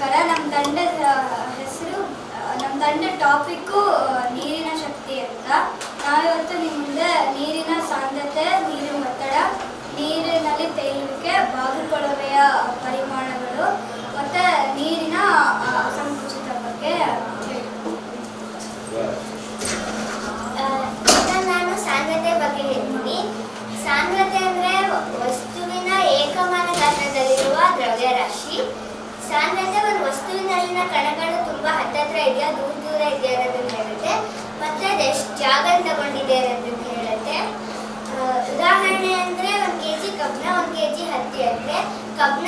ನಮಸ್ಕಾರ. ನಮ್ಮ ತಂಡದ ಹೆಸರು ನಮ್ಮ ತಂಡ ಟಾಪಿಕ್ಕು ನೀರಿನ ಶಕ್ತಿ ಅಂತ. ನಾವಿವತ್ತು ನಿಮ್ಮ ನೀರಿನ ಸಾಂದ್ರತೆ ನೀರಿನ ಒತ್ತಡ, ನೀರಿನಲ್ಲಿ ತೇಲುವಿಕೆ ಬಾಗುಕೊಳವೆಯ ಪರಿಮಾಣಗಳು, ಮತ್ತು ನೀರಿನ ಸಂಕುಚಿತ ಬಗ್ಗೆ ನಾನು ಸಾಂದ್ರತೆ ಬಗ್ಗೆ ಹೇಳ್ತೀನಿ. ಸಾಂದ್ರತೆ ಅಂದರೆ ವಸ್ತುವಿನ ಏಕಮಾನ ಗಾತ್ರದಲ್ಲಿರುವ ದ್ರವ್ಯರಾಶಿ. ಸಾಂದ್ರತೆ ಒಂದು ವಸ್ತುವಿನಲ್ಲಿನ ಕಣಗಳು ತುಂಬಾ ಹತ್ತತ್ರ ಇದೆಯಾ? ದೂರ ದೂರ ಇದೆಯಾ ಅನ್ನೋದನ್ನ ಹೇಳುತ್ತೆ. ಮತ್ತೆ ಅದೆಷ್ಟು ಜಾಗ ತಗೊಂಡಿದೆ ಅನ್ನೋದನ್ನ ಹೇಳುತ್ತೆ. ಉದಾಹರಣೆ ಅಂದ್ರೆ ಒಂದು ಕೆ ಜಿ ಕಬ್ಬಿಣ ಒಂದು ಕೆ ಜಿ ಹತ್ತಿ ಅಂದ್ರೆ ಕಬ್ಬು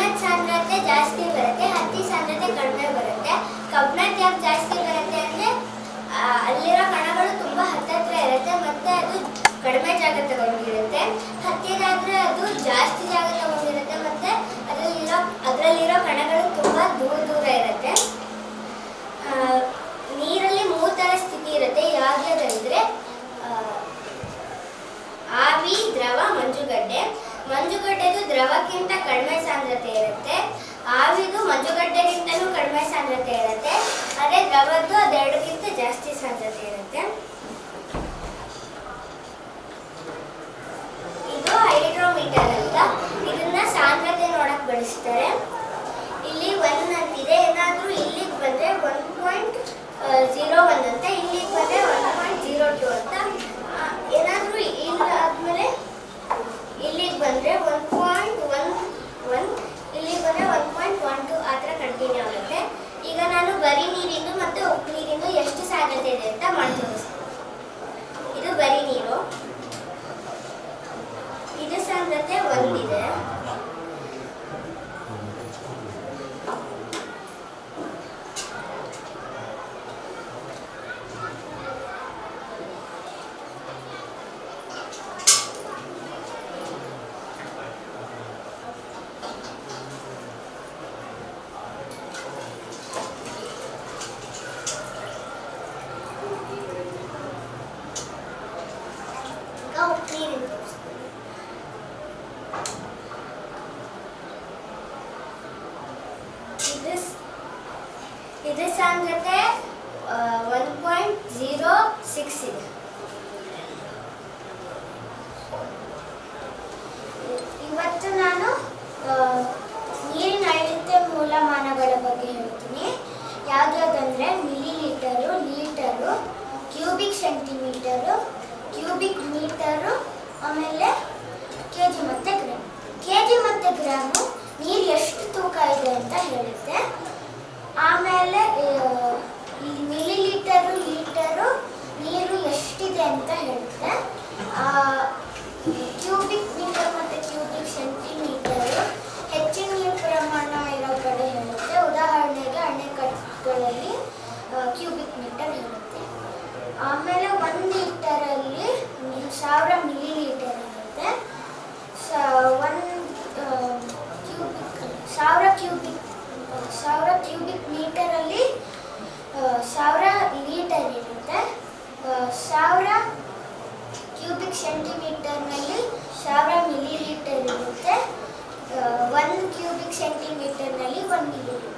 ಒಂದು ಕ್ಯೂಬಿಕ್ ಸೆಂಟಿಮೀಟರ್ನಲ್ಲಿ ಒಂದು ಇರುತ್ತೆ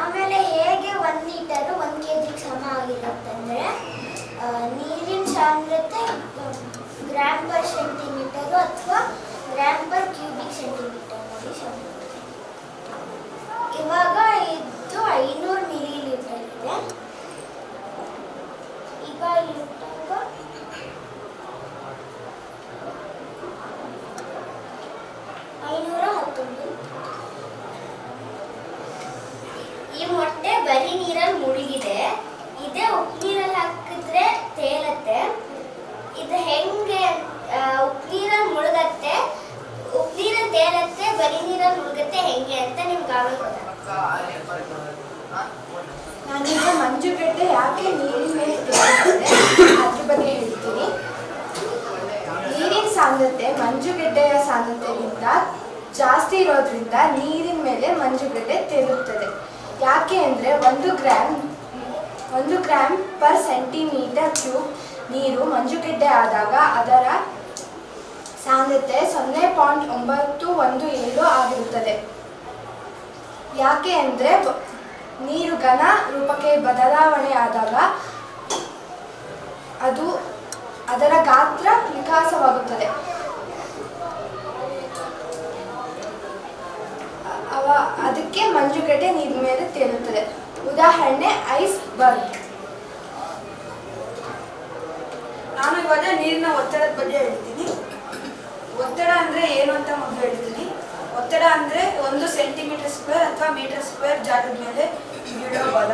ಆಮೇಲೆ ಹೇಗೆ ಒಂದು ಲೀಟರ್ ಒಂದು ಕೆ ಜಿಗೆ ಸಮ ಆಗಿರುತ್ತಂದರೆ ನೀರಿನ ಸಾಂದ್ರತೆ ಗ್ರಾಮ್ ಪರ್ ಸೆಂಟಿಮೀಟರು ಅಥವಾ ಗ್ರಾಮ್ ಪರ್ ಇರುತ್ತದೆ ಯಾಕೆ ಅಂದರೆ ಒಂದು ಗ್ರಾಮ್ ಒಂದು ಗ್ರಾಮ್ ಪರ್ ಸೆಂಟಿಮೀಟರ್ ಕ್ಯೂಬ್ ನೀರು ಮಂಜುಗಡ್ಡೆ ಆದಾಗ ಅದರ ಸಾಂದ್ರತೆ ಸೊನ್ನೆ ಪಾಯಿಂಟ್ ಒಂಬತ್ತು ಒಂದು ಏಳು ಆಗಿರುತ್ತದೆ. ಯಾಕೆ ಅಂದರೆ ನೀರು ಘನ ರೂಪಕ್ಕೆ ಬದಲಾವಣೆ ಆದಾಗ ಅದು ಅದರ ಗಾತ್ರ ವಿಕಾಸವಾಗುತ್ತದೆ. ಅವ ಅದಕ್ಕೆ ಮಂಜುಗಡ್ಡೆ ನೀರಿನ ಮೇಲೆ ತೇಲುತ್ತದೆ. ಉದಾಹರಣೆ, ಐಸ್ ಬರ್ಗ್. ನಾನು ಇವಾಗ ನೀರಿನ ಒತ್ತಡದ ಬಗ್ಗೆ ಹೇಳ್ತೀನಿ. ಒತ್ತಡ ಅಂದ್ರೆ ಏನು ಅಂತ ಮೊದಲು ಹೇಳ್ತೀನಿ. ಒತ್ತಡ ಅಂದ್ರೆ ಒಂದು ಸೆಂಟಿಮೀಟರ್ ಸ್ಕ್ವೇರ್ ಅಥವಾ ಮೀಟರ್ ಸ್ಕ್ವೇರ್ ಜಾಗದ ಮೇಲೆ ಬೀಳೋ ಬಲ.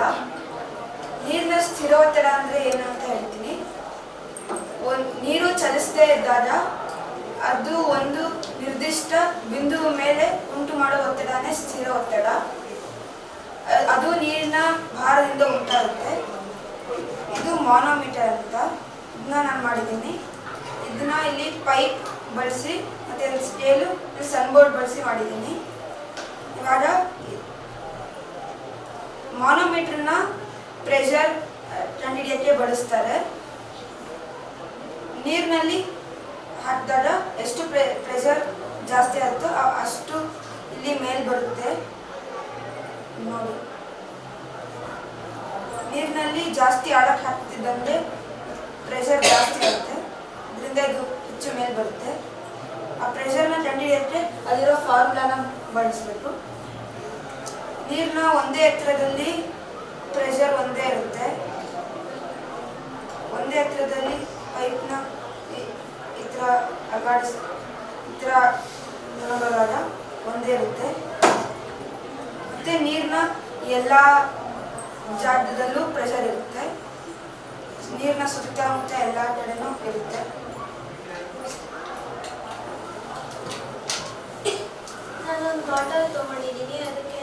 ನೀರಿನ ಸ್ಥಿರ ಒತ್ತಡ ಅಂದ್ರೆ ಏನು ಅಂತ ಹೇಳ್ತೀನಿ. ನೀರು ಚಲಿಸದೇ ಇದ್ದಾಗ ಅದು ಒಂದು ನಿರ್ದಿಷ್ಟ ಬಿಂದು ಮೇಲೆ ಉಂಟು ಮಾಡುವ ಒತ್ತಡನೇ ಸ್ಥಿರ ಒತ್ತಡ. ಅದು ನೀರಿನ ಭಾರದಿಂದ ಉಂಟಾಗುತ್ತೆ. ಇದು ಮಾನೋಮೀಟರ್ ಅಂತ. ಇದನ್ನ ನಾನು ಮಾಡಿದ್ದೀನಿ. ಇದನ್ನ ಇಲ್ಲಿ ಪೈಪ್ ಬಳಸಿ, ಮತ್ತೆ ಸ್ಕೇಲು ಸನ್ ಬೋರ್ಡ್ ಬಳಸಿ ಮಾಡಿದ್ದೀನಿ. ಇವಾಗ ಮಾನೋಮೀಟರ್ನ ಪ್ರೆಷರ್ ಕಂಡುಹಿಡಿಯೋಕ್ಕೆ ಬಳಸ್ತಾರೆ. ನೀರಿನಲ್ಲಿ ಹಾಕಿದಾಗ ಎಷ್ಟು ಪ್ರೆ ಪ್ರೆಷರ್ ಜಾಸ್ತಿ ಆಗುತ್ತೋ ಅಷ್ಟು ಇಲ್ಲಿ ಮೇಲ್ ಬರುತ್ತೆ. ನೋಡಿ. ನೀರಿನಲ್ಲಿ ಜಾಸ್ತಿ ಆಳಕ್ಕೆ ಹಾಕ್ತಿದ್ದಂಗೆ ಪ್ರೆಷರ್ ಜಾಸ್ತಿ ಆಗುತ್ತೆ. ಇದರಿಂದ ಇದು ಹೆಚ್ಚು ಮೇಲೆ ಬರುತ್ತೆ. ಆ ಪ್ರೆಷರ್ನ ಕಂಡುಹಿಡಿಯೋಕ್ಕೆ ಅಲ್ಲಿರೋ ಫಾರ್ಮುಲಾನ ಬಳಸಬೇಕು. ನೀರಿನ ಒಂದೇ ಎತ್ತರದಲ್ಲಿ ಪ್ರೆಷರ್ ಒಂದೇ ಇರುತ್ತೆ. ಒಂದೇ ಎತ್ತರದಲ್ಲಿ ಪೈಪ್ನ ಈ ಅಗಾಡಿಸ ಈ ಥರ ಒಂದೇ ಇರುತ್ತೆ. ಮತ್ತು ನೀರಿನ ಎಲ್ಲ ಜಾಗದಲ್ಲೂ ಪ್ರೆಷರ್ ಇರುತ್ತೆ. ನೀರಿನ ಸುತ್ತಮುತ್ತ ಎಲ್ಲ ಕಡೆನೂ ಇರುತ್ತೆ. ಬಾಟಲ್ ತಗೊಂಡಿದ್ದೀನಿ. ಅದಕ್ಕೆ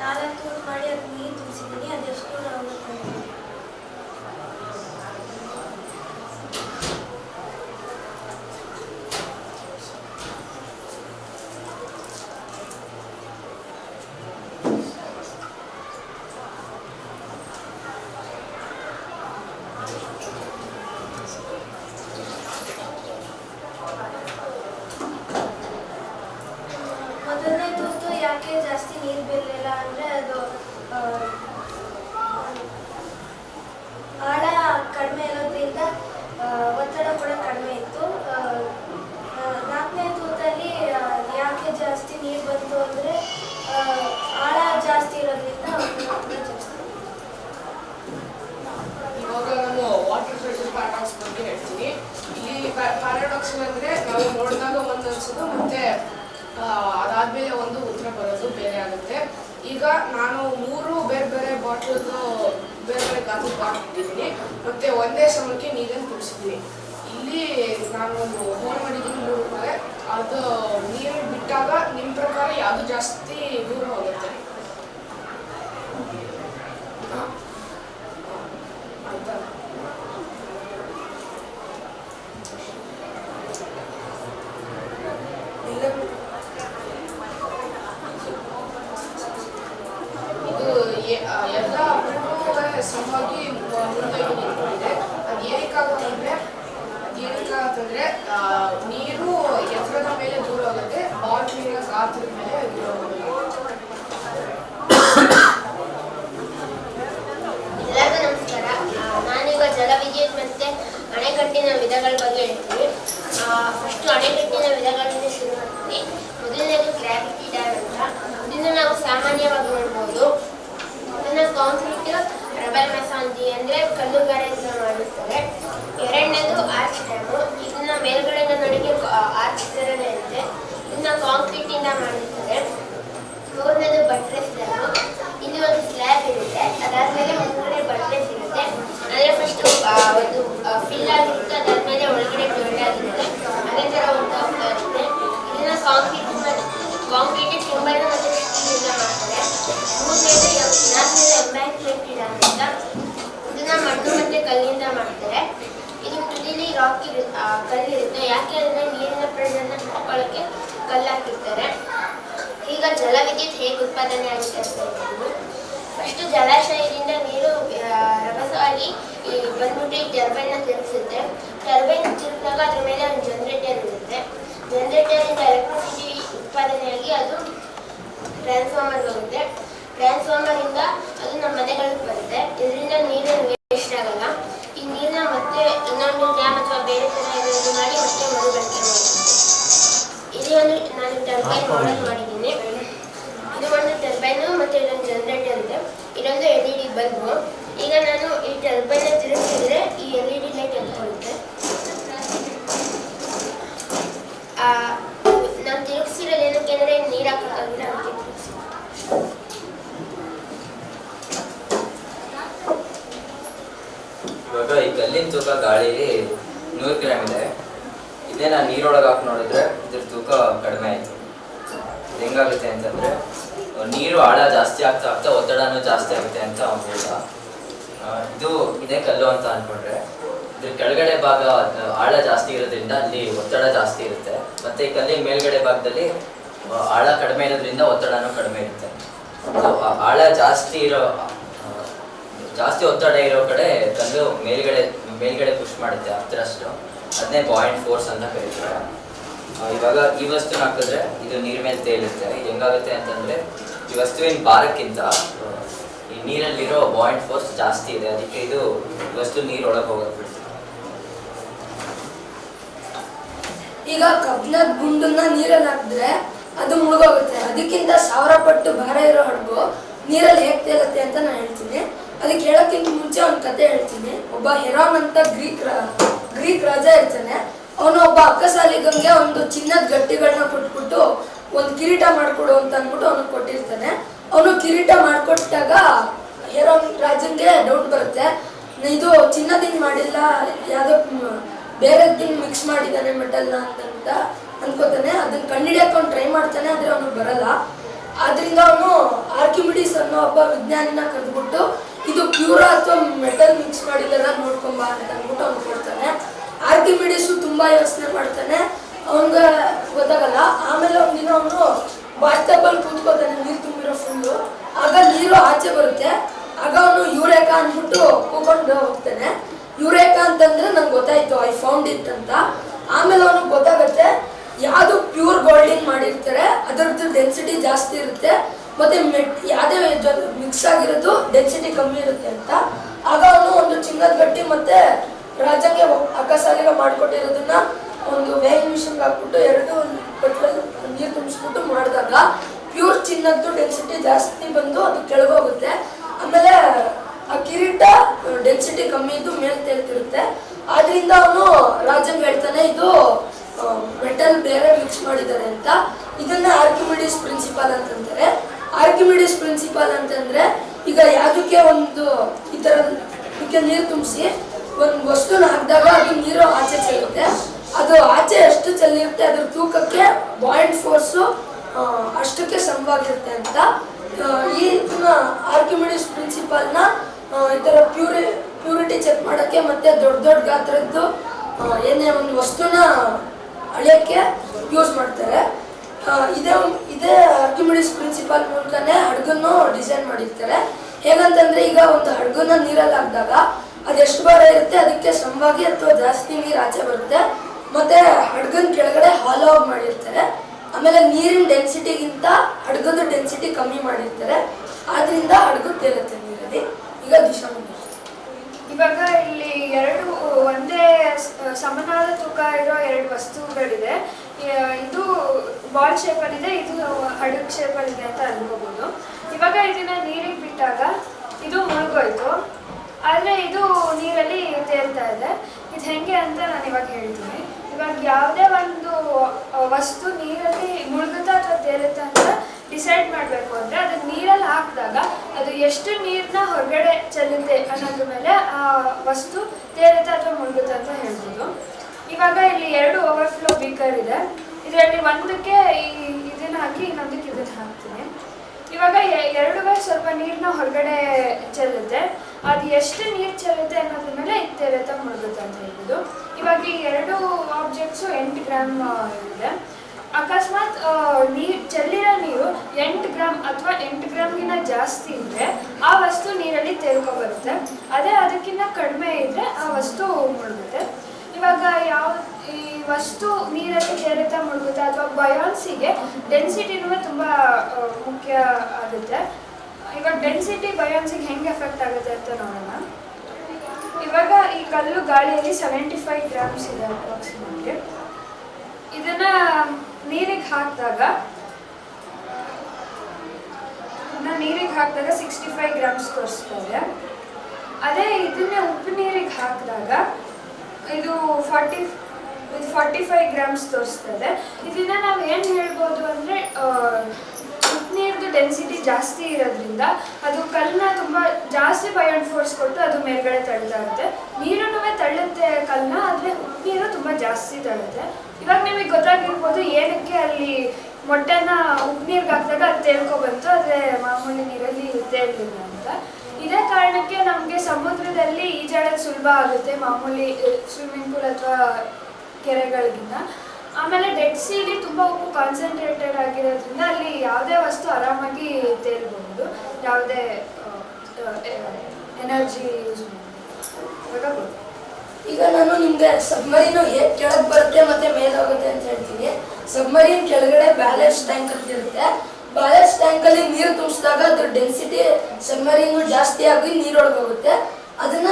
ನಾಲ್ಕು ಮಾಡಿ ಅದು ನೀರು ತುಂಬಿಸಿದ್ದೀನಿ. ಅದೆಷ್ಟು ಆಗುತ್ತೆ ಮೊದಲನೇ ತೂತು ಯಾಕೆ ಜಾಸ್ತಿ ನೀರು ಬೀರಲಿಲ್ಲ ಅಂದರೆ ಅದು ಆ, ಆಳ ಕಡಿಮೆ ಇರೋದ್ರಿಂದ ಆ, ಒತ್ತಡ ಕೂಡ ಕಡಿಮೆ ಇತ್ತು ಆ, ಆ, ನಾಲ್ಕನೇ ತೂತಲ್ಲಿ ಆ, ಯಾಕೆ ಜಾಸ್ತಿ ನೀರು ಬಂತು ಅಂದರೆ ಆಳ ಜಾಸ್ತಿ ಇರೋದ್ರಿಂದ ಒತ್ತಡ ಜಾಸ್ತಿ ಇವಾಗ ನಾನು ವಾಟರ್ ಪ್ರೆಷರ್ ಪ್ಯಾರಾಡಾಕ್ಸ್ ಬಗ್ಗೆ ಹೇಳ್ತೀನಿ ಇಲ್ಲಿ ಪ್ಯಾರಾಡಾಕ್ಸ್ ಅಂದ್ರೆ ನಾವು ನೋಡಿದಾಗ ಒಂದು ಅನ್ಸೋದು ಮತ್ತೆ ಆ, ಅದಾದ್ಮೇಲೆ ಒಂದು ಉತ್ತರ ಬರೋದು ಬೇರೆ ಆಗುತ್ತೆ. ಈಗ ನಾನು ಮೂರು ಬೇರೆ ಬೇರೆ ಬಾಟ್ಲದ್ದು ಬೇರೆ ಬೇರೆ ಬಾಟ್ಲ್ ಮತ್ತು ಮತ್ತೆ ಒಂದೇ ಸಮಯಕ್ಕೆ ನೀರನ್ನು ಕುಡಿಸಿದ್ದೀನಿ. ಇಲ್ಲಿ ನಾನು ಒಂದು ಹೋಲ್ ಮಾಡಿದ್ದೀನಿ ಮೂರು ರೂಪಾಯಿ ಅದು ನೀರು ಬಿಟ್ಟಾಗ ನಿಮ್ಮ ಪ್ರಕಾರ ಯಾವುದು ಜಾಸ್ತಿ ದೂರ ಹೋಗುತ್ತೆ ಆಯ್ತಾ ಇದು ಎ- ಆ, ಎಲ್ಲ ಮೂರುವರೆ ಸಮವಾಗಿ ಮ- ಮುಂದೆ ನಿಂತ್ಕೊಂಡಿದೆ ಅದು ಏನಕ್ಕಾಗುತ್ತಂದ್ರೆ ಅದು ಏನಕ್ಕಾಗುತ್ತಂದ್ರೆ ಆ, ನೀರು ಎತ್ತರದ ಮೇಲೆ ದೂರ ಹೋಗುತ್ತೆ ಬಾಟ್ಲಿನ ಗಾತ್ರದ ಮೇಲೆ ದೂರ ಹೋಗುತ್ತೆ ಎಲ್ಲರಿಗೂ ನಮಸ್ಕಾರ ಆ, ನಾನೀಗ ಜಲವಿದ್ಯುತ್ ಮತ್ತೆ ಅಣೆಕಟ್ಟಿನ ವಿಧಗಳ ಬಗ್ಗೆ ಹೇಳ್ತೀನಿ ಫಸ್ಟ್ ಅಣೆಕಟ್ಟಿನ ವಿಧಗಳಿಂದ ಮಾಡ್ತೀನಿ ಮೊದಲನೇದು ಗ್ರಾವಿಟಿ ಡ್ಯಾಮ್ ಅಂತ ಇದನ್ನು ನಾವು ಸಾಮಾನ್ಯವಾಗಿ ನೋಡ್ಬೋದು. ಇದನ್ನು ಕಾಂಕ್ರೀಟ್ ರಬಲ್ ಮೆಸಾಂಜಿ ಅಂದರೆ ಕಲ್ಲುಗಾರೆಯಿಂದ ಮಾಡುತ್ತಾರೆ ಎರಡನೇದು ಆರ್ಚ್ ಡ್ಯಾಮು ಇದನ್ನ ಮೇಲ್ಗಡೆಯಿಂದ ನಡಿಗೆ ಆರ್ಚ್ ಥರನೇ ಇರುತ್ತೆ ಇದನ್ನ ಕಾಂಕ್ರೀಟಿಂದ ಮಾಡಿರ್ತಾರೆ ಮೂರನೇದು ಬಟ್ರೆಸ್ ಡ್ಯಾಮು ಇಲ್ಲಿ ಒಂದು ಸ್ಲ್ಯಾಬ್ ಇರುತ್ತೆ. ಅದಾದ್ಮೇಲೆ ಮಣ್ಣು ಮತ್ತೆ ಕಲ್ಲಿಂದ ಮಾಡ್ತಾರೆ. ಇದು ತುದಿಲಿ ರಾಕ್ ಕಲ್ಲಿರುತ್ತೆ. ಯಾಕೆ ಅಂದರೆ ನೀರಿನ ಪ್ರೆಷರ್ನ ತಡ್ಕೊಳ್ಳೋಕ್ಕೆ ಕಲ್ಲು ಹಾಕಿರ್ತಾರೆ ಈಗ ಜಲವಿದ್ಯುತ್ ಹೇಗೆ ಉತ್ಪಾದನೆ ಆಗುತ್ತೆ ಅಂತ ಹೇಳ್ತೀವಿ ಫಸ್ಟ್ ಜಲಾಶಯದಿಂದ ನೀರು ರಭಸವಾಗಿ ಈ ಬಂದ್ಬಿಟ್ಟು ಈ ಟರ್ಬೈನ್ನ ತಿರುಗಿಸುತ್ತೆ. ಟರ್ಬೈನ್ ತಿರುಗಿದಾಗ ಅದ್ರ ಮೇಲೆ ಒಂದು ಜನರೇಟರ್ ಇರುತ್ತೆ. ಜನರೇಟರಿಂದ ಎಲೆಕ್ಟ್ರಿಸಿಟಿ ಉತ್ಪಾದನೆಯಾಗಿ ಅದು ಟ್ರಾನ್ಸ್ಫಾರ್ಮರ್ ಹೋಗುತ್ತೆ. ಟ್ರಾನ್ಸ್ಫಾರ್ಮರ್ ಇಂದ ಅದು ನಮ್ಮ ಮನೆಗಳಿಗೆ ಬರುತ್ತೆ. ಇದರಿಂದ ನೀರೇನು ಆಗಲ್ಲ. ಈ ನೀರನ್ನ ಮತ್ತೆ ಇನ್ನೊಂದು ಡ್ಯಾಮ್ ಅಥವಾ ಬೇರೆ ಥರ ಏನಾದರೂ ಮಾಡಿ ಮತ್ತೆ ಮರುಬಳಕೆ ಮಾಡ್ಬೋದು ಇಲ್ಲಿ ಒಂದು ನಾನು ಟರ್ಬೈನ್ ಮಾಡಲ್ ಮಾಡಿದ್ದೀನಿ. ಇದು ಒಂದು ಟರ್ಬೈನು ಮತ್ತೆ ಇದೊಂದು ಜನರೇಟರ್ ಇದೆ. ಇದೊಂದು ಎಲ್ ಇ ಡಿ ಬಲ್ಬು. ಈಗ ನಾನು ಈ ಟರ್ಬೈನ್ ತಿರುಗಿಸಿದ್ರೆ ಈ ಎಲ್ ಇ ಡಿ ಲೈಟ್ ಎತ್ಕೊಳ್ಳುತ್ತೆ. ಆ, ನಾನು ತಿರುಗಿಸಿರೋದು ಏನಕ್ಕೆ ಅಂದರೆ ನೀರು ಹಾಕೋಕ್ಕಾಗಿಲ್ಲ ಅದಕ್ಕೆ ತಿರುಗಿಸಿರೋದು ಈ ಕಲ್ಲಿನ ತೂಕ ಗಾಳಿಲಿ ನೂರು ಗ್ರಾಮ್ ಇದೆ. ಇದೇ ನಾನು ನೀರೊಳಗೆ ಹಾಕಿ ನೋಡಿದ್ರೆ ಇದ್ರ ತೂಕ ಕಡಿಮೆ ಆಯಿತು. ಹೆಂಗಾಗುತ್ತೆ ಅಂತಂದರೆ ನೀರು ಆಳ ಜಾಸ್ತಿ ಆಗ್ತಾ ಆಗ್ತಾ ಒತ್ತಡನೂ ಜಾಸ್ತಿ ಆಗುತ್ತೆ ಅಂತ ಹೇಳ್ದ ಇದು ಇದೇ ಕಲ್ಲು ಅಂತ ಅನ್ಕೊಂಡ್ರೆ, ಇದ್ರ ಕೆಳಗಡೆ ಭಾಗ ಆಳ ಜಾಸ್ತಿ ಇರೋದ್ರಿಂದ ಅಲ್ಲಿ ಒತ್ತಡ ಜಾಸ್ತಿ ಇರುತ್ತೆ. ಮತ್ತೆ ಈ ಕಲ್ಲಿನ ಮೇಲ್ಗಡೆ ಭಾಗದಲ್ಲಿ ಆಳ ಕಡಿಮೆ ಇರೋದ್ರಿಂದ ಒತ್ತಡನೂ ಕಡಿಮೆ ಇರುತ್ತೆ. ಆಳ ಜಾಸ್ತಿ ಇರೋ ಜಾಸ್ತಿ ಒತ್ತಡ ಇರೋ ಕಡೆ ತಂದು ಮೇಲ್ಗಡೆ ಮೇಲ್ಗಡೆ ಪುಷ್ ಮಾಡುತ್ತೆ ಹತ್ತಿರಷ್ಟು ಅದನ್ನೇ ಪಾಯಿಂಟ್ ಫೋರ್ಸ್ ಅಂತ ಕರೀತಾರೆ. ಇವಾಗ ಈ ವಸ್ತುನ ಹಾಕಿದ್ರೆ ಇದು ನೀರ್ ಮೇಲೆ ತೇಲುತ್ತೆ. ಹೆಂಗಾಗುತ್ತೆ ಅಂತಂದ್ರೆ ಈ ವಸ್ತುವಿನ ಭಾರಕ್ಕಿಂತ ಈ ನೀರಲ್ಲಿರೋ ಪಾಯಿಂಟ್ ಫೋರ್ಸ್ ಜಾಸ್ತಿ ಇದೆ. ಅದಕ್ಕೆ ಇದು ವಸ್ತು ನೀರೊಳಗೆ ಹೋಗೋದು ಬಿಡ್ತದೆ ಈಗ ಕಬ್ಬಿಣದ ಗುಂಡನ್ನ ನೀರಲ್ಲಿ ಹಾಕಿದ್ರೆ ಅದು ಮುಳುಗೋಗುತ್ತೆ. ಅದಕ್ಕಿಂತ ಸಾವಿರ ಪಟ್ಟು ಭಾರ ಇರೋ ಹಡಗು ನೀರಲ್ಲಿ ಹೇಗೆ ತೇಲುತ್ತೆ ಅಂತ ನಾನು ಹೇಳ್ತೀನಿ. ಅದಕ್ಕೆ ಹೇಳೋಕ್ಕಿಂತ ಮುಂಚೆ ಒಂದು ಕತೆ ಹೇಳ್ತೀನಿ. ಒಬ್ಬ ಹೆರಾನ್ ಅಂತ ಗ್ರೀಕ್ ಗ್ರೀಕ್ ರಾಜ ಇರ್ತಾನೆ. ಅವನು ಒಬ್ಬ ಅಕ್ಕಸಾಲಿಗಂಗೆ ಒಂದು ಚಿನ್ನದ ಗಟ್ಟಿಗಳನ್ನ ಕೊಟ್ಬಿಟ್ಟು ಒಂದು ಕಿರೀಟ ಮಾಡ್ಕೊಡು ಅಂತ ಅಂದ್ಬಿಟ್ಟು ಅವನು ಕೊಟ್ಟಿರ್ತಾನೆ. ಅವನು ಕಿರೀಟ ಮಾಡ್ಕೊಟ್ಟಾಗ ಹೆರಾನ್ ರಾಜನ್ಗೆ ಡೌಟ್ ಬರುತ್ತೆ. ಇದು ಚಿನ್ನದಿಂದ ಮಾಡಿಲ್ಲ, ಯಾವುದೋ ಬೇರೆದ್ದಿನ ಮಿಕ್ಸ್ ಮಾಡಿದ್ದಾನೆ ಮೆಟಲ್ನ ಅಂತ ಅನ್ಕೋತಾನೆ ಅದನ್ನ ಕಂಡಿಡಿಯಕ್ಕೆ ಅವ್ನು ಟ್ರೈ ಮಾಡ್ತಾನೆ, ಆದ್ರೆ ಅವನಿಗೆ ಬರಲ್ಲ. ಆದ್ರಿಂದ ಅವನು ಆರ್ಕಿಮಿಡೀಸ್ ಅನ್ನೋ ಒಬ್ಬ ವಿಜ್ಞಾನಿನ ಕರೆದ್ಬಿಟ್ಟು, ಇದು ಪ್ಯೂರ ಅಥವಾ ಮೆಟಲ್ ಮಿಕ್ಸ್ ಮಾಡಿದಾರ ನೋಡ್ಕೊಂಬ ಅಂತ ಅಂದ್ಬಿಟ್ಟು ಅವ್ನು ಕೊಡ್ತಾನೆ. ಆರ್ಕಿಮಿಡೀಸು ತುಂಬಾ ಯೋಚನೆ ಮಾಡ್ತಾನೆ. ಅವನ್ಗ ಗೊತ್ತಾಗಲ್ಲ. ಆಮೇಲೆ ಒಂದಿನ ಅವನು ಬಾತ್ತಬ್ಬಲ್ಲಿ ಕೂತ್ಕೋತಾನೆ, ನೀರು ತುಂಬಿರೋ ಫುಲ್ಲು ಆಗ ನೀರು ಆಚೆ ಬರುತ್ತೆ. ಆಗ ಅವನು ಯೂರೇಕಾ ಅಂದ್ಬಿಟ್ಟು ಕೂಕೊಂಡು ಹೋಗ್ತಾನೆ. ಯೂರೇಕಾ ಅಂತಂದ್ರೆ ನಂಗೆ ಗೊತ್ತಾಯ್ತು ಐ ಫೌಂಡ್ ಇಟ್ ಅಂತ. ಆಮೇಲೆ ಅವನಿಗೆ ಗೊತ್ತಾಗುತ್ತೆ ಯಾವುದು ಪ್ಯೂರ್ ಗೋಲ್ಡಿಂಗ್ ಮಾಡಿರ್ತಾರೆ, ಅದರದ್ದು ಡೆನ್ಸಿಟಿ ಜಾಸ್ತಿ ಇರುತ್ತೆ. ಮತ್ತೆ ಮೆಟ್, ಯಾವುದೇ ಮಿಕ್ಸ್ ಆಗಿರೋದು ಡೆನ್ಸಿಟಿ ಕಮ್ಮಿ ಇರುತ್ತೆ ಅಂತ. ಆಗ ಅವನು ಒಂದು ಚಿನ್ನದ ಗಟ್ಟಿ ಮತ್ತೆ ರಾಜಕ್ಕೆ ಅಕಸಾಲಿಗ ಮಾಡಿಕೊಟ್ಟಿರೋದನ್ನ ಒಂದು ವೇಯಿಂಗ್ ಮಿಷನ್ಗೆ ಹಾಕ್ಬಿಟ್ಟು ಎರಡು ಪೆಟ್ರೋಲ್, ನೀರು ತುಂಬಿಸ್ಬಿಟ್ಟು ಮಾಡಿದಾಗ ಪ್ಯೂರ್ ಚಿನ್ನದ್ದು ಡೆನ್ಸಿಟಿ ಜಾಸ್ತಿ ಬಂದು ಅದು ಕೆಳಗೋಗುತ್ತೆ. ಆಮೇಲೆ ಆ ಕಿರೀಟ ಡೆನ್ಸಿಟಿ ಕಮ್ಮಿ ಇದ್ದು ಮೇಲೆ ತೇಳ್ತಿರುತ್ತೆ ಆದ್ರಿಂದ ಅವನು ರಾಜಂಗೆ ಹೇಳ್ತಾನೆ, ಇದು ಮೆಟಲ್ ಬೇರೆ ಮಿಕ್ಸ್ ಮಾಡಿದ್ದಾರೆ ಅಂತ. ಇದನ್ನ ಆರ್ಕಿಮಿಡೀಸ್ ಪ್ರಿನ್ಸಿಪಾಲ್ ಅಂತಂತಾರೆ. ಆರ್ಕಿಮಿಡೀಸ್ ಪ್ರಿನ್ಸಿಪಾಲ್ ಅಂತಂದ್ರೆ ಈಗ ಯಾವುದಕ್ಕೆ ಒಂದು ಈ ಥರ ನೀರು ತುಂಬಿಸಿ ಒಂದು ವಸ್ತುನ ಹಾಕಿದಾಗ ಅದು ನೀರು ಆಚೆ ಚೆಲ್ಲುತ್ತೆ. ಅದು ಆಚೆ ಎಷ್ಟು ಚೆಲ್ಲಿರುತ್ತೆ, ಅದ್ರ ತೂಕಕ್ಕೆ ಬಾಯಿಂಟ್ ಫೋರ್ಸು ಅಷ್ಟಕ್ಕೆ ಸಮವಾಗಿರುತ್ತೆ ಅಂತ. ಈ ಆರ್ಕ್ಯುಮಿಡಿಸ್ ಪ್ರಿನ್ಸಿಪಾಲ್ನ ಈ ಥರ ಪ್ಯೂರಿ ಪ್ಯೂರಿಟಿ ಚೆಕ್ ಮಾಡೋಕ್ಕೆ ಮತ್ತೆ ದೊಡ್ಡ ದೊಡ್ಡ ಗಾತ್ರದ್ದು ಏನೇ ಒಂದು ವಸ್ತುನ ಅಳಿಯೋಕ್ಕೆ ಯೂಸ್ ಮಾಡ್ತಾರೆ. ಇದೇ ಇದೇ ಅರ್ಕಿಮಿಡಿಸ್ ಪ್ರಿನ್ಸಿಪಾಲ್ ಮೂಲಕನೇ ಹಡಗನ್ನು ಡಿಸೈನ್ ಮಾಡಿರ್ತಾರೆ. ಹೇಗಂತಂದ್ರೆ ಈಗ ಒಂದು ಹಡಗನ್ನ ನೀರಲ್ಲಿ ಹಾಕಿದಾಗ ಅದು ಎಷ್ಟು ಭಾರ ಇರುತ್ತೆ? ಅದಕ್ಕೆ ಸಮವಾಗಿ ಅಥವಾ ಜಾಸ್ತಿ ನೀರು ಆಚೆ ಬರುತ್ತೆ. ಮತ್ತೆ ಹಡಗನ ಕೆಳಗಡೆ ಹಾಲೋ ಮಾಡಿರ್ತಾರೆ. ಆಮೇಲೆ ನೀರಿನ ಡೆನ್ಸಿಟಿಗಿಂತ ಹಡಗದ ಡೆನ್ಸಿಟಿ ಕಮ್ಮಿ ಮಾಡಿರ್ತಾರೆ. ಆದ್ರಿಂದ ಹಡಗು ತೇಲುತ್ತೆ ನೀರಲ್ಲಿ. ಈಗ ದಿಶಾ ಇವಾಗ ಇಲ್ಲಿ ಎರಡು, ಒಂದೇ ಸಮನಾದ ತೂಕ ಇರೋ ಎರಡು ವಸ್ತುಗಳಿದೆ. ಇದು ಬಾಲ್ ಶೇಪಲ್ಲಿದೆ ಇದು ಹಡಗ್ ಶೇಪಲ್ಲಿದೆ ಅಂತ ಅನ್ಕೋಬಹುದು ಇವಾಗ ಇದನ್ನ ನೀರಿಗೆ ಬಿಟ್ಟಾಗ ಇದು ಮುಳುಗೋಯ್ತು. ಆದರೆ ಇದು ನೀರಲ್ಲಿ ತೇಲ್ತಾ ಇದೆ. ಇದು ಹೆಂಗೆ ಅಂತ ನಾನು ಇವಾಗ ಹೇಳ್ತೀನಿ. ಇವಾಗ ಯಾವುದೇ ಒಂದು ವಸ್ತು ನೀರಲ್ಲಿ ಮುಳುಗುತ್ತಾ ಅಥವಾ ತೇಲುತ್ತಾ ಅಂತ ಡಿಸೈಡ್ ಮಾಡಬೇಕು ಅಂದರೆ ಅದು ನೀರಲ್ಲಿ ಹಾಕಿದಾಗ ಅದು ಎಷ್ಟು ನೀರನ್ನ ಹೊರಗಡೆ ಚೆಲ್ಲುತ್ತೆ ಅನ್ನೋದ್ರ ಮೇಲೆ ಆ ವಸ್ತು ತೇರುತ್ತೆ ಅಥವಾ ಮುಳುಗುತ್ತೆ ಅಂತ ಹೇಳ್ಬೋದು. ಇವಾಗ ಇಲ್ಲಿ ಎರಡು ಓವರ್ಫ್ಲೋ ಬೀಕರ್ ಇದೆ. ಇದರಲ್ಲಿ ಒಂದಕ್ಕೆ ಈ ಇದನ್ನ ಹಾಕಿ ಇನ್ನೊಂದಕ್ಕೆ ಇದನ್ನ ಹಾಕ್ತೀನಿ. ಇವಾಗ ಎರಡು ಎರಡುವೇ ಸ್ವಲ್ಪ ನೀರನ್ನ ಹೊರಗಡೆ ಚೆಲ್ಲುತ್ತೆ. ಅದು ಎಷ್ಟು ನೀರು ಚೆಲ್ಲುತ್ತೆ ಅನ್ನೋದ್ರ ಮೇಲೆ ಇದು ತೇರುತ್ತೆ ಮುಳುಗುತ್ತೆ ಅಂತ ಹೇಳ್ಬೋದು. ಇವಾಗ ಈ ಎರಡು ಆಬ್ಜೆಕ್ಟ್ಸು ಎಂಟು ಗ್ರಾಮ್ ಇದೆ. ಅಕಸ್ಮಾತ್ ನೀರು ಚೆಲ್ಲಿರೋ ನೀರು ಎಂಟು ಗ್ರಾಮ್ ಅಥವಾ ಎಂಟು ಗ್ರಾಮ್ಗಿಂತ ಜಾಸ್ತಿ ಇದ್ದರೆ ಆ ವಸ್ತು ನೀರಲ್ಲಿ ತೇಲ್ಕೊಬರುತ್ತೆ. ಅದೇ ಅದಕ್ಕಿಂತ ಕಡಿಮೆ ಇದ್ದರೆ ಆ ವಸ್ತು ಮುಳುಗುತ್ತೆ ಇವಾಗ ಯಾವ, ಈ ವಸ್ತು ನೀರಲ್ಲಿ ತೇಲುತ್ತಾ ಮುಳುಗುತ್ತೆ ಅಥವಾ ಬಯೋನ್ಸಿಗೆ ಡೆನ್ಸಿಟಿನೂ ತುಂಬ ಮುಖ್ಯ ಆಗುತ್ತೆ. ಇವಾಗ ಡೆನ್ಸಿಟಿ ಬಯೋನ್ಸಿಗೆ ಹೆಂಗೆ ಎಫೆಕ್ಟ್ ಆಗುತ್ತೆ ಅಂತ ನೋಡೋಣ. ಇವಾಗ ಈ ಕಲ್ಲು ಗಾಳಿಯಲ್ಲಿ ಸೆವೆಂಟಿ ಫೈವ್ ಗ್ರಾಮ್ಸ್ ಇದೆ ಅಪ್ರಾಕ್ಸಿಮೇಟ್ಲಿ ಇದನ್ನ ನೀರಿಗೆ ಹಾಕಿದಾಗ ನೀರಿಗೆ ಹಾಕಿದಾಗ ಸಿಕ್ಸ್ಟಿ ಫೈವ್ ಗ್ರಾಮ್ಸ್ ತೋರಿಸ್ತಾರೆ ಅದೇ ಇದನ್ನೇ ಉಪ್ಪು ನೀರಿಗೆ ಹಾಕಿದಾಗ ಇದು ಫಾರ್ಟಿ ಇದು ಫಾರ್ಟಿ ಫೈವ್ ಗ್ರಾಮ್ಸ್ ತೋರಿಸ್ತದೆ. ಇದನ್ನ ನಾವು ಏನು ಹೇಳ್ಬೋದು ಅಂದರೆ ಡೆನ್ಸಿಟಿ ಜಾಸ್ತಿ ಇರೋದ್ರಿಂದ ಅದು ಕಲ್ಲನ್ನ ತುಂಬ ಜಾಸ್ತಿ ಬಯೋನ್ ಫೋರ್ಸ್ ಕೊಟ್ಟು ಅದು ಮೇಲ್ಗಡೆ ತಳ್ತಾ ಇರುತ್ತೆ. ನೀರನ್ನು ತಳ್ಳುತ್ತೆ ಕಲ್ಲನ್ನ ಆದರೆ ಉಪ್ಪು ತುಂಬ ಜಾಸ್ತಿ ತಳ್ಳುತ್ತೆ. ಇವಾಗ ನಿಮಗೆ ಗೊತ್ತಾಗಿರ್ಬೋದು ಏನಕ್ಕೆ ಅಲ್ಲಿ ಮೊಟ್ಟೆನ ಉಪ್ಪು ನೀರ್ಗೆ ಹಾಕಿದಾಗ ಅದು ತೇಳ್ಕೊ ಬಂತು, ಆದರೆ ಮಾಮೂಲಿ ನೀರಲ್ಲಿ ತೇಲಿಲ್ಲ ಅಂತ. ಇದೇ ಕಾರಣಕ್ಕೆ ನಮಗೆ ಸಮುದ್ರದಲ್ಲಿ ಈಜಾಡೋದು ಸುಲಭ ಆಗುತ್ತೆ ಮಾಮೂಲಿ ಸ್ವಿಮ್ಮಿಂಗ್ ಪೂಲ್ ಅಥವಾ ಕೆರೆಗಳಿಗಿಂತ ಆಮೇಲೆ ಡೆಡ್ ಸೀಲಿ ತುಂಬ ಉಪ್ಪು ಕಾನ್ಸಂಟ್ರೇಟೆಡ್ ಆಗಿರೋದ್ರಿಂದ ಅಲ್ಲಿ ಯಾವುದೇ ವಸ್ತು ಆರಾಮಾಗಿ ತೇಲ್ಬಹುದು. ಯಾವುದೇ ಎನರ್ಜಿ ಯೂಸ್ ಈಗ ನಾನು ನಿಮ್ಗೆ ಸಬ್ಮರೀನು ಹೇಗೆ ಕೆಳಗೆ ಬರುತ್ತೆ ಮತ್ತೆ ಮೇಲೆ ಹೋಗುತ್ತೆ ಅಂತ ಹೇಳ್ತೀನಿ. ಸಬ್ಮರೀನ್ ಕೆಳಗಡೆ ಬ್ಯಾಲೆನ್ಸ್ ಟ್ಯಾಂಕ್ ಅಂತ ಇರುತ್ತೆ. ಬ್ಯಾಲೆನ್ಸ್ ಟ್ಯಾಂಕ್ ಅಲ್ಲಿ ನೀರು ತುಂಬಿಸಿದಾಗ ಅದ್ರ ಡೆನ್ಸಿಟಿ ಸಬ್ಮರೀನು ಜಾಸ್ತಿ ಆಗಿ ನೀರೊಳಗೆ ಹೋಗುತ್ತೆ. ಅದನ್ನ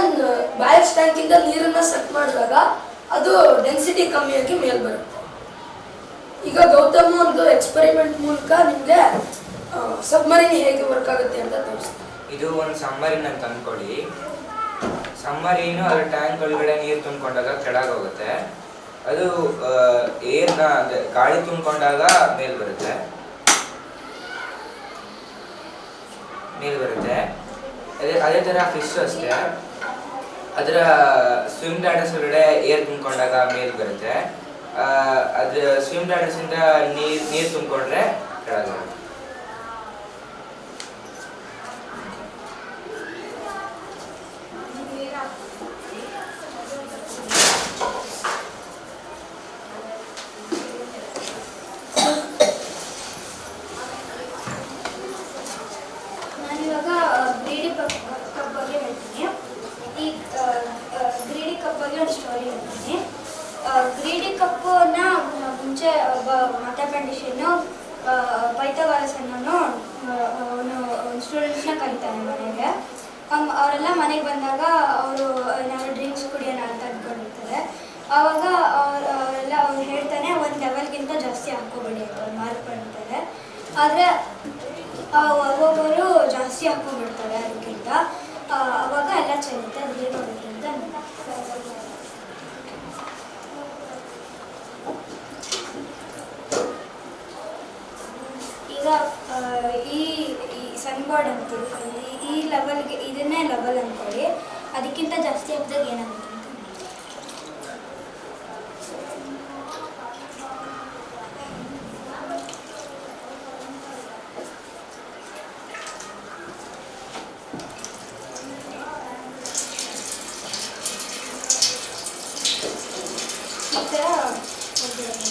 ಬ್ಯಾಲೆನ್ಸ್ ಟ್ಯಾಂಕ್ ಇಂದ ನೀರನ್ನ ಸೆಟ್ ಮಾಡಿದಾಗ ಅದು ಡೆನ್ಸಿಟಿ ಕಮ್ಮಿಯಾಗಿ ಮೇಲೆ ಬರುತ್ತೆ. ಈಗ ಗೌತಮ್ ಒಂದು ಎಕ್ಸ್ಪೆರಿಮೆಂಟ್ ಮೂಲಕ ನಿಮಗೆ ಸಬ್ಮರೀನ್ ಹೇಗೆ ವರ್ಕ್ ಆಗುತ್ತೆ ಅಂತ ತೋರಿಸ್ತೀನಿ. ಇದು ಒಂದು ಸಮ್ಮರಿನ್ ಅಂತ ಅನ್ಕೊಳ್ಳಿ. ಸಮ್ಮರಿನು ಅದ್ರ ಟ್ಯಾಂಕ್ ಒಳಗಡೆ ನೀರು ತುಂಬಿಕೊಂಡಾಗ ಕೆಳಗೆ ಹೋಗುತ್ತೆ ಅದು ಏರ್ನ ಗಾಳಿ ತುಂಬಿಕೊಂಡಾಗ ಮೇಲ್ ಬರುತ್ತೆ. ಮೇಲ್ ಬರುತ್ತೆ. ಅದೇ ಅದೇ ಥರ ಫಿಶ್ ಅಷ್ಟೇ. ಅದರ ಸ್ವಿಮ್ ಡಾಟಸ್ ಒಳಗಡೆ ಏರ್ ತುಂಬಿಕೊಂಡಾಗ ಮೇಲ್ ಬರುತ್ತೆ. ಆ, ಅದ್ರ ಸ್ವಿಮ್ ಡಾಟಸ್ ಇಂದ ನೀರ್ ನೀರು ತುಂಬಿಕೊಂಡ್ರೆ ಕೆಳಗೆ ಬರುತ್ತೆ ನಾನಿವಾಗ ಗ್ರೀಡಿ ಕಪ್ ಕಪ್ ಬಗ್ಗೆ ಹೇಳ್ತೀನಿ ಈ ಗ್ರೀಡಿ ಕಪ್ ಬಗ್ಗೆ ಒಂದು ಸ್ಟೋರಿ ಹೇಳ್ತೀನಿ ಗ್ರೀಡಿ ಕಪ್ಪನ್ನ ಮುಂಚೆ ಒಬ್ಬ ಮ್ಯಾಥಮೆಟಿಷಿಯನು ಪೈಥಾಗರಸ್ ಅನ್ನೋನು ಅವನು ಸ್ಟೂಡೆಂಟ್ಸ್ನ ಕರೀತಾನೆ ಮನೆಗೆ ಅವ್ನ್- ಅವರೆಲ್ಲ ಮನೆಗೆ ಬಂದಾಗ ಅವರು ಏನಾದ್ರು ಡ್ರಿಂಕ್ಸ್ ಕುಡಿಯೋಣ ಅಂತ ಅಂದ್ಕೊಂಡಿರ್ತಾರೆ ಆವಾಗ ಅವ್ರು ಅವರೆಲ್ಲ ಅವ್ರು ಹೇಳ್ತಾನೆ ಒಂದು ಲೆವೆಲ್ಗಿಂತ ಜಾಸ್ತಿ ಹಾಕ್ಕೋಬೇಡಿ ಅಂತ ಅವ್ರು ಮಾರ್ಕ್ ಮಾಡ್ತಾರೆ ಆದರೆ ಒಬ್ಬೊಬ್ಬರು ಜಾಸ್ತಿ ಹಾಕೊಂಡ್ಬಿಡ್ತಾರೆ ಅದಕ್ಕಿಂತ. ಅವಾಗ ಎಲ್ಲ ಚೆಲ್ಲುತ್ತೆ ಅದು ಏನು ಮಾಡೋದು ಈಗ ಈ ಈ ಸನ್ಬೋರ್ಡ್ ಅಂತೀವಿ, ಈ- ಈ ಲೆವೆಲ್ಗೆ ಇದನ್ನೇ ಲೆವೆಲ್ ಅಂದ್ಕೊಳ್ಳಿ ಅದಕ್ಕಿಂತ ಜಾಸ್ತಿ ಹಾಕಿದಾಗ ಏನಾಗುತ್ತೆ ಅಂತ ಈ ಥರ ಹೋಗಿರೋದು.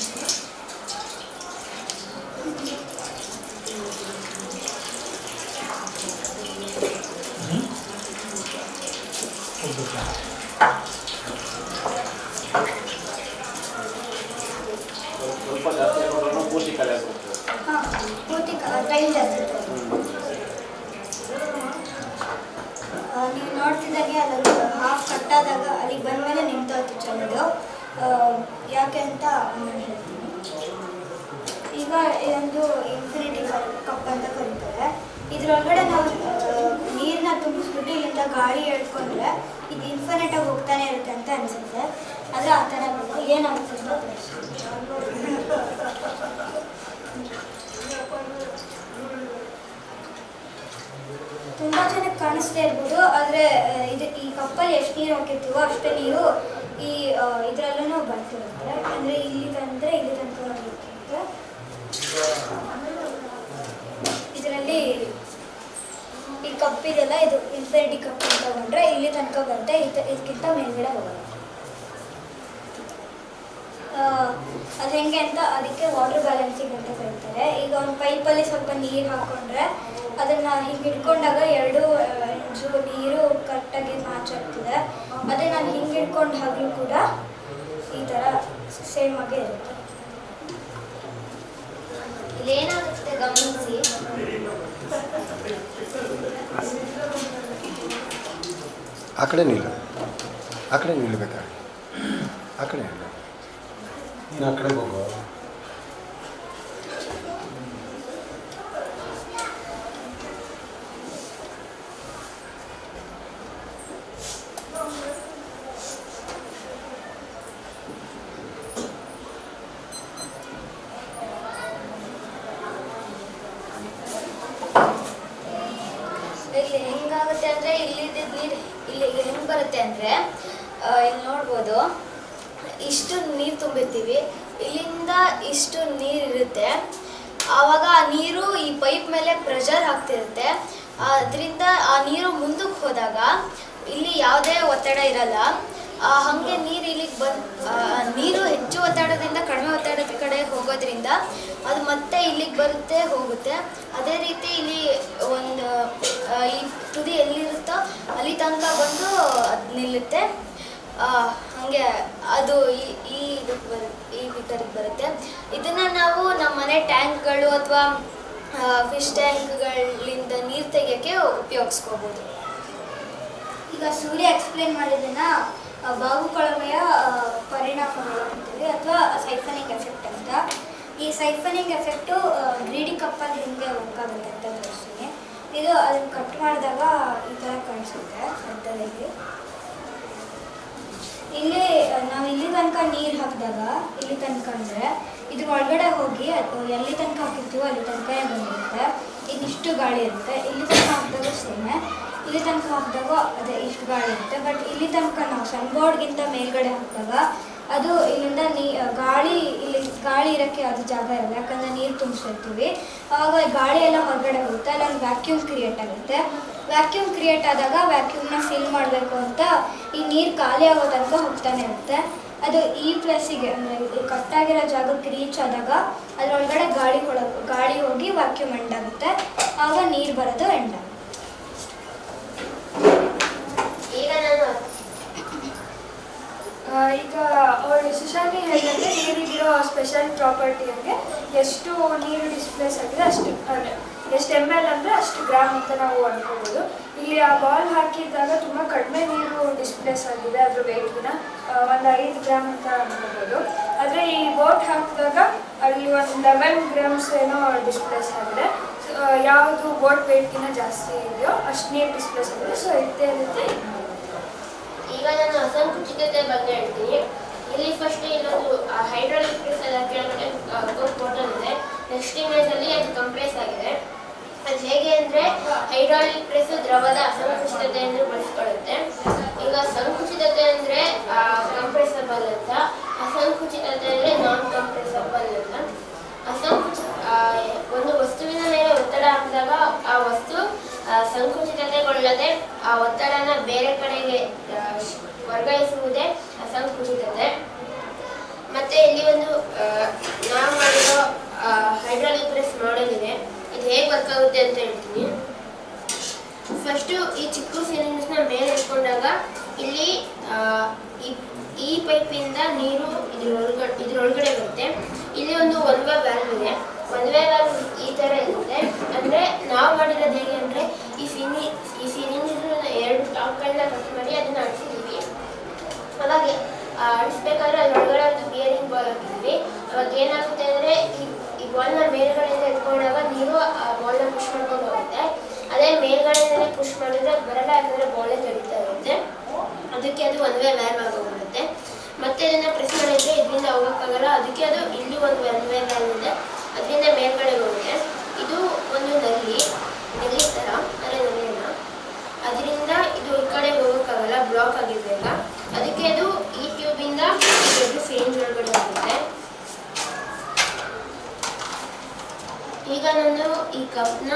ಸ್ವಲ್ಪ ಜಾಸ್ತಿ ಹಾಕೊಂಡ್ರು ಪೂರ್ತಿ ಕಲೆ ಆಗ್ಬಿಡ್ತದೆ ಹಾಂ ಪೂರ್ತಿ ಟೈಮ್ ಜಾಸ್ತಿ ಆ, ನೀವು ನೋಡ್ತಿದ್ದಾಗೆ ಅಲ್ಲೊಂದು ಹಾಫ್ ಕಟ್ಟಾದಾಗ ಅಲ್ಲಿಗೆ ಬಂದಮೇಲೆ ನಿಂತೋಯ್ತು ಚೆಲ್ಲೋದು ಆ, ಯಾಕೆ ಅಂತ ನಾನು ಹೇಳ್ತೀನಿ ಈಗ ಇದೊಂದು ಇನ್ಫಿನಿಟಿ ಕಪ್ ಅಂತ ಕರೀತಾರೆ ಇದ್ರೊಳಗಡೆ ನಾವು ನೀರನ್ನ ತುಂಬಿಸ್ಬಿಟ್ಟು ಇಲ್ಲಿಂದ ಗಾಳಿ ಎಳ್ಕೊಂಡ್ರೆ ಇದು ಇನ್ಫಿನಿಟ್ ಆಗಿ ಹೋಗ್ತಾನೆ ಇರುತ್ತೆ ಅಂತ ಅನ್ಸುತ್ತೆ ಆದರೆ ಆ ಥರ ಅಲ್ಲ. ಏನಾಗುತ್ತೆ ಅಂತ ತೋರಿಸ್ತೀನಿ. ತುಂಬ ಜನಕ್ಕೆ ಇರ್ಬೋದು. ಆದರೆ ಇದು ಈ ಕಪ್ಪಲ್ಲಿ ಎಷ್ಟು ನೀರು ಹಾಕಿರ್ತೀವೋ ಅಷ್ಟೇ ನೀರು ಈ ಇದರಲ್ಲೂ ಬರ್ತಿರುತ್ತೆ. ಅಂದರೆ ಇಲ್ಲಿ ತಂದರೆ ಇಲ್ಲಿ ತನಕ ಇದರಲ್ಲಿ ಈ ಕಪ್ಪಿದೆಲ್ಲ ಇದು ಇನ್ಫಿನಿಟಿ ಕಪ್ ತಗೊಂಡ್ರೆ ಇಲ್ಲಿ ತನಕ ಬರುತ್ತೆ. ಇದು ಇದಕ್ಕಿಂತ ಮೇಲ್ಗಡೆ ಹೋಗುತ್ತೆ. ಅದು ಹೆಂಗೆ ಅಂತ ಅದಕ್ಕೆ ವಾಟರ್ ಬ್ಯಾಲೆನ್ಸಿಂಗ್ ಅಂತ ಕರೀತಾರೆ. ಈಗ ಒಂದು ಪೈಪಲ್ಲಿ ಸ್ವಲ್ಪ ನೀರು ಹಾಕ್ಕೊಂಡ್ರೆ ಅದನ್ನು ಹಿಂಗೆ ಹಿಡ್ಕೊಂಡಾಗ ಎರಡು ಇಂಚು ನೀರು ಕರೆಕ್ಟಾಗಿ ಮ್ಯಾಚ್ ಆಗ್ತಿದೆ. ಅದೇ ನಾನು ಹಿಂಗೆ ಹಿಡ್ಕೊಂಡು ಹಾಗಲೂ ಕೂಡ ಈ ಥರ ಸೇಮ್ ಆಗೇ ಇರುತ್ತೆ. ಇಲ್ಲೇನಾಗುತ್ತೆ ಗಮನಿಸಿ. ಆ ಕಡೆ ನಿಲ್ಲ. ಆ ಕಡೆ ನಿಲ್ಲಬೇಕಾಗಿ ಆ ಕಡೆ ನಿಲ್ಲು. ನೀನು ಆ ಕಡೆಗೆ ಹೋಗು ಇಲ್ಲಿ ಹೆಂಗಾಗುತ್ತೆ ಅಂದರೆ ಇಲ್ಲಿದ್ದ ನೀರು ಇಲ್ಲಿಗೆ ಹೆಂಗೆ ಬರುತ್ತೆ ಅಂದರೆ ಇಲ್ಲಿ ನೋಡ್ಬೋದು ಇಷ್ಟು ನೀರು ತುಂಬಿರ್ತೀವಿ ಇಲ್ಲಿಂದ ಇಷ್ಟು ನೀರು ಇರುತ್ತೆ ಆವಾಗ ಆ ನೀರು ಈ ಪೈಪ್ ಮೇಲೆ ಪ್ರೆಷರ್ ಆಗ್ತಿರುತ್ತೆ ಅದರಿಂದ ಆ ನೀರು ಮುಂದಕ್ಕೆ ಹೋದಾಗ ಇಲ್ಲಿ ಯಾವುದೇ ಒತ್ತಡ ಇರಲ್ಲ. ಹಾಗೆ ನೀರು ಇಲ್ಲಿಗೆ ಬಂದು ನೀರು ಹೆಚ್ಚು ಒತ್ತಡದಿಂದ ಕಡಿಮೆ ಒತ್ತಡದ ಕಡೆ ಹೋಗೋದ್ರಿಂದ ಅದು ಮತ್ತೆ ಇಲ್ಲಿಗೆ ಬರುತ್ತೆ, ಹೋಗುತ್ತೆ. ಅದೇ ರೀತಿ ಇಲ್ಲಿ ಒಂದು ಈ ತುದಿ ಎಲ್ಲಿರುತ್ತೋ ಅಲ್ಲಿ ತನಕ ಬಂದು ಅದು ನಿಲ್ಲುತ್ತೆ. ಹಾಗೆ ಅದು ಈ ಈ ಇದಕ್ಕೆ ಬರುತ್ತೆ ಈ ಮೀಟರ್ಗೆ ಬರುತ್ತೆ. ಇದನ್ನು ನಾವು ನಮ್ಮ ಮನೆ ಟ್ಯಾಂಕ್ಗಳು ಅಥವಾ ಫಿಶ್ ಟ್ಯಾಂಕ್ಗಳಿಂದ ನೀರು ತೆಗೆಯೋಕ್ಕೆ ಉಪಯೋಗಿಸ್ಕೋಬೋದು. ಈಗ ಸೂರ್ಯ ಎಕ್ಸ್ಪ್ಲೇನ್ ಮಾಡಿದ್ದನ್ನ ಬಾಹುಕೊಳಮೆಯ ಪರಿಣಾಮಗಳು ಅಂತೀವಿ ಅಥವಾ ಸೈಫನಿಕ್ ಎಫೆಕ್ಟ್ ಅಂತ. ಈ ಸೈಫನಿಂಗ್ ಎಫೆಕ್ಟು ಗ್ರೀಡಿ ಕಪ್ಪಲ್ಲಿ ಹಿಂಗೆ ವರ್ಕ್ ಆಗುತ್ತೆ ಅಂತ ತೋರಿಸ್ತೀನಿ. ಇದು ಅದನ್ನು ಕಟ್ ಮಾಡಿದಾಗ ಈ ಥರ ಕಾಣಿಸುತ್ತೆ ಅರ್ಧದಲ್ಲಿ ಇಲ್ಲಿ ನಾವು ಇಲ್ಲಿ ತನಕ ನೀರು ಹಾಕಿದಾಗ, ಇಲ್ಲಿ ತನಕ ಅಂದರೆ ಇದ್ರ ಒಳಗಡೆ ಹೋಗಿ ಎಲ್ಲಿ ತನಕ ಹಾಕಿರ್ತೀವೋ ಅಲ್ಲಿ ತನಕ ಬಂದಿರುತ್ತೆ. ಇದಿಷ್ಟು ಗಾಳಿ ಇರುತ್ತೆ. ಇಲ್ಲಿ ತನಕ ಹಾಕಿದಾಗ ಸೇಮೆ ಇಲ್ಲಿ ತನಕ ಹಾಕಿದಾಗ ಅದೇ ಇಷ್ಟು ಗಾಳಿ ಇರುತ್ತೆ. ಬಟ್ ಇಲ್ಲಿ ತನಕ ನಾವು ಸನ್ಬೋರ್ಡ್ಗಿಂತ ಮೇಲ್ಗಡೆ ಹಾಕಿದಾಗ ಅದು ಇಲ್ಲಿಂದ ನೀ ಗಾಳಿ ಇಲ್ಲಿ ಗಾಳಿ ಇರೋಕ್ಕೆ ಅದು ಜಾಗ ಇರಲ್ಲ. ಯಾಕಂದರೆ ನೀರು ತುಂಬಿಸಿರ್ತೀವಿ. ಆವಾಗ ಗಾಳಿ ಎಲ್ಲ ಹೊರಗಡೆ ಹೋಗುತ್ತೆ. ಅಲ್ಲೊಂದು ವ್ಯಾಕ್ಯೂಮ್ ಕ್ರಿಯೇಟ್ ಆಗುತ್ತೆ. ವ್ಯಾಕ್ಯೂಮ್ ಕ್ರಿಯೇಟ್ ಆದಾಗ ವ್ಯಾಕ್ಯೂಮ್ನ ಫಿಲ್ ಮಾಡಬೇಕು ಅಂತ ಈ ನೀರು ಖಾಲಿ ಆಗೋ ತನಕ ಹೋಗ್ತಾನೆ ಇರುತ್ತೆ. ಅದು ಈ ಪ್ಲೇಸಿಗೆ ಅಂದರೆ ಕಟ್ಟಾಗಿರೋ ಜಾಗಕ್ಕೆ ರೀಚ್ ಆದಾಗ ಅದರೊಳಗಡೆ ಗಾಳಿ ಒಳ ಗಾಳಿ ಹೋಗಿ ವಾಕ್ಯೂಮ್ ಎಂಡ್ ಆಗುತ್ತೆ. ಆಗ ನೀರು ಬರೋದು ಎಂಡ್ ಆಗುತ್ತೆ. ಈಗ ಅವಳು ಸುಶಾಂತಿ ಹೇಳಿದಂತೆ ನೀರಿಗಿರೋ ಸ್ಪೆಷಲ್ ಪ್ರಾಪರ್ಟಿ ಅಂದರೆ ಎಷ್ಟು ನೀರು ಡಿಸ್ಪ್ಲೇಸ್ ಆಗಿದೆ ಅಷ್ಟು ಅಂದರೆ ಎಷ್ಟು ಎಂ ಎಲ್ ಅಂದರೆ ಅಷ್ಟು ಗ್ರಾಮ್ ಅಂತ ನಾವು ಅಂದ್ಕೋಬೋದು ಇಲ್ಲಿ ಆ ಬಾಲ್ ಹಾಕಿದಾಗ ತುಂಬ ಕಡಿಮೆ ನೀರು ಡಿಸ್ಪ್ಲೇಸ್ ಆಗಿದೆ ಅದ್ರ ವೆಯ್ಟ್ನ ಒಂದು ಐದು ಗ್ರಾಮ್ ಅಂತ ಅಂದ್ಕೋಬೋದು ಆದರೆ ಈ ಬೋಟ್ ಹಾಕಿದಾಗ ಅಲ್ಲಿ ಒಂದು ಲೆವೆನ್ ಗ್ರಾಮ್ಸ್ ಏನೋ ಡಿಸ್ಪ್ಲೇಸ್ ಆಗಿದೆ. ಯಾವುದು ಬೋಟ್ ವೆಯ್ಟ್ಗಿನ ಜಾಸ್ತಿ ಇದೆಯೋ ಅಷ್ಟು ನೀರು ಡಿಸ್ಪ್ಲೇಸ್ ಆಗಿದೆ. ಸೊ ಇದೇ ರೀತಿ ಈಗ ನಾನು ಅಸಂಕುಚಿತತೆ ಬಗ್ಗೆ ಹೇಳ್ತೀನಿ. ಇಲ್ಲಿ ಫಸ್ಟ್ ಇನ್ನೊಂದು ಹೈಡ್ರಾಲಿಕ್ ಪ್ರೆಸ್ ಎಲ್ಲ ಕೆಳಗಡೆ ಬೋಟಲ್ ಇದೆ. ನೆಕ್ಸ್ಟ್ ಇಮೇಜ್ ಅಲ್ಲಿ ಅದು ಕಂಪ್ರೆಸ್ ಆಗಿದೆ. ಅದು ಹೇಗೆ ಅಂದ್ರೆ ಹೈಡ್ರಾಲಿಕ್ ಪ್ರೆಸ್ ದ್ರವದ ಅಸಂಕುಚಿತತೆಯನ್ನು ಬಳಸಿಕೊಳ್ಳುತ್ತೆ. ಈಗ ಸಂಕುಚಿತತೆ ಅಂದ್ರೆ ಕಂಪ್ರೆಸಬಲ್ ಅಂತ. ಅಸಂಕುಚಿತತೆ ಅಂದ್ರೆ ನಾನ್ ಕಂಪ್ರೆಸಬಲ್ ಅಂತ ಅಸಂಕುಚಿತ ಒಂದು ವಸ್ತುವಿನ ಮೇಲೆ ಒತ್ತಡ ಹಾಕಿದಾಗ ಆ ವಸ್ತು ಸಂಕುಚಿತತೆಗೊಳ್ಳದೆ ಆ ಒತ್ತಡನ ಬೇರೆ ಕಡೆಗೆ ವರ್ಗಾಯಿಸುವುದೇ ಅಸಂಕುಚಿತತೆ. ಮತ್ತೆ ಇಲ್ಲಿ ಒಂದು ನಾವು ಮಾಡಿರೋ ಹೈಡ್ರಾಲಿಕ್ ಪ್ರೆಸ್ ಮಾಡೆಲ್ ಹೇಗೆ ವರ್ಕ್ ಆಗುತ್ತೆ ಅಂತ ಹೇಳ್ತೀನಿ. ಫಸ್ಟು ಈ ಚಿಕ್ಕ ಸಿಲಿಂಡರ್ಸ್ನ ಮೇಲೆ ಇಟ್ಕೊಂಡಾಗ ಇಲ್ಲಿ ಈ- ಪೈಪಿಂದ ನೀರು ಇದ್ರೊಳಗಡೆ ಇದ್ರೊಳಗಡೆ ಬರುತ್ತೆ. ಇಲ್ಲಿ ಒಂದು ಒನ್ ವೇ ಇದೆ. ಒನ್ ವೇ ಈ ಥರ ಇರುತ್ತೆ. ಅಂದರೆ ನಾವು ಮಾಡಿರೋದು ಹೇಗೆ ಅಂದರೆ ಈ ಸಿನಿ ಈ ಸಿಲಿಂಡರ್ನ ಎರಡು ಟಾಪ್ಗಳನ್ನ ಕಟ್ ಮಾಡಿ ಅದನ್ನು ಅಳಿಸಿದ್ದೀವಿ ಅವಾಗ ಅಳಿಸ್ಬೇಕಾದ್ರೆ ಅದ್ರೊಳಗಡೆ ಒಂದು ಬಿಯರಿಂಗ್ ಬಾಲ್ ಹಾಕಿದ್ವಿ. ಅವಾಗ ಏನಾಗುತ್ತೆ ಅಂದರೆ ಈ ಬಾಲ್ನ ಮೇಲ್ಗಡೆಯಿಂದ ಎತ್ಕೊಂಡಾಗ ನೀರು ಆ ಬಾಲ್ನ ಪುಷ್ ಮಾಡ್ಕೊಂಡು ಹೋಗುತ್ತೆ. ಅದೇ ಮೇಲ್ಗಡೆಯಿಂದ ಪುಷ್ ಮಾಡಿದ್ರೆ ಬರಲ್ಲ ಯಾಕಂದರೆ ಬಾಲೇ ತಡಿತಾ ಇರುತ್ತೆ. ಅದಕ್ಕೆ ಅದು ಒನ್ ವೇ ವ್ಯಾಲ್ವ್ ಆಗೋಗ್ಬಿಡುತ್ತೆ. ಮತ್ತೆ ಇದನ್ನ ಪ್ರೆಸ್ ಮಾಡಿದ್ರೆ ಇದರಿಂದ ಹೋಗೋಕ್ಕಾಗಲ್ಲ. ಅದಕ್ಕೆ ಅದು ಇಲ್ಲಿ ಒಂದು ಒನ್ ವೇ ವ್ಯಾಲ್ವ್ ಇದೆ ಅದರಿಂದ ಮೇಲ್ಗಡೆ ಹೋಗುತ್ತೆ. ಇದು ಒಂದು ನಲ್ಲಿ ನಲ್ಲಿ ಥರ ಅಂದರೆ ನಲ್ಲಿನ ಅದರಿಂದ ಇದು ಈ ಕಡೆ ಹೋಗೋಕ್ಕಾಗಲ್ಲ ಬ್ಲಾಕ್ ಆಗಿರ್ಬೇಕ ಅದಕ್ಕೆ ಅದು ಈ ಟ್ಯೂಬಿಂದ ದೊಡ್ಡ ಫೇನ್ ಒಳಗಡೆ ಹೋಗುತ್ತೆ. ಈಗ ನಾನು ಈ ಕಪ್ನ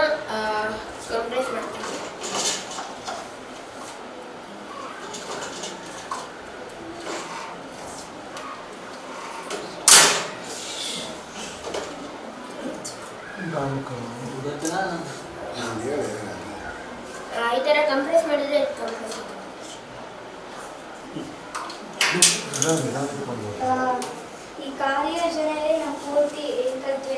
ಕಂಪ್ರೆಸ್ ಮಾಡ್ತೀನಿ. ಈ ಥರ ಕಂಪ್ರೆಸ್ ಮಾಡಿದ್ರೆ ಕಂಪ್ರೆಸ್ ಈ ಕಾರ್ಯಯೋಜನೆಯಲ್ಲಿ ನಾವು ಪೂರ್ತಿ ಏನ್ ಕಲ್ತ್ವಿ